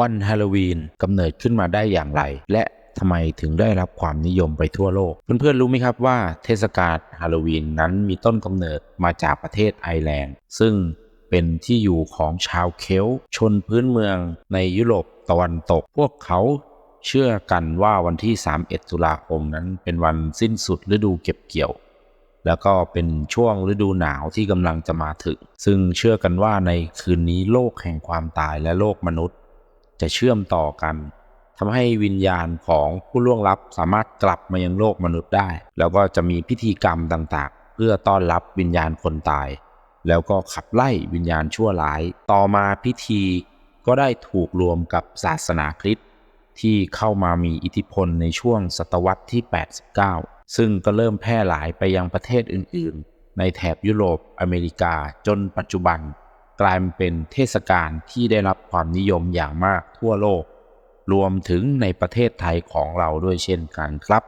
วันฮาโลวีนกำเนิดขึ้นมาได้อย่างไร และทำไมถึงได้รับความนิยมไปทั่วโลก เพื่อนๆรู้ไหมครับว่าเทศกาลฮาโลวีนนั้นมีต้นกำเนิดมาจากประเทศไอร์แลนด์ ซึ่งเป็นที่อยู่ของชาวเคลชนพื้นเมืองในยุโรปตะวันตก พวกเขาเชื่อกันว่าวันที่ 31 ตุลาคมนั้นเป็นวันสิ้นสุดฤดูเก็บเกี่ยว แล้วก็เป็นช่วงฤดูหนาวที่กำลังจะมาถึง ซึ่งเชื่อกันว่าในคืนนี้โลกแห่งความตายและโลกมนุษย์ จะเชื่อมต่อกันทำให้วิญญาณของผู้ล่วงลับสามารถกลับมายังโลกมนุษย์ได้ แล้วก็จะมีพิธีกรรมต่างๆ เพื่อต้อนรับวิญญาณคนตาย แล้วก็ขับไล่วิญญาณชั่วร้าย ต่อมาพิธีก็ได้ถูกรวมกับศาสนาคริสต์ที่เข้ามามีอิทธิพลในช่วงศตวรรษที่ 89 ซึ่งก็เริ่มแพร่หลายไปยังประเทศอื่น ๆ ในแถบยุโรปอเมริกาจนปัจจุบัน กลายเป็นเทศกาลที่ได้รับความนิยมอย่างมากทั่วโลก รวมถึงในประเทศไทยของเราด้วยเช่นกันครับ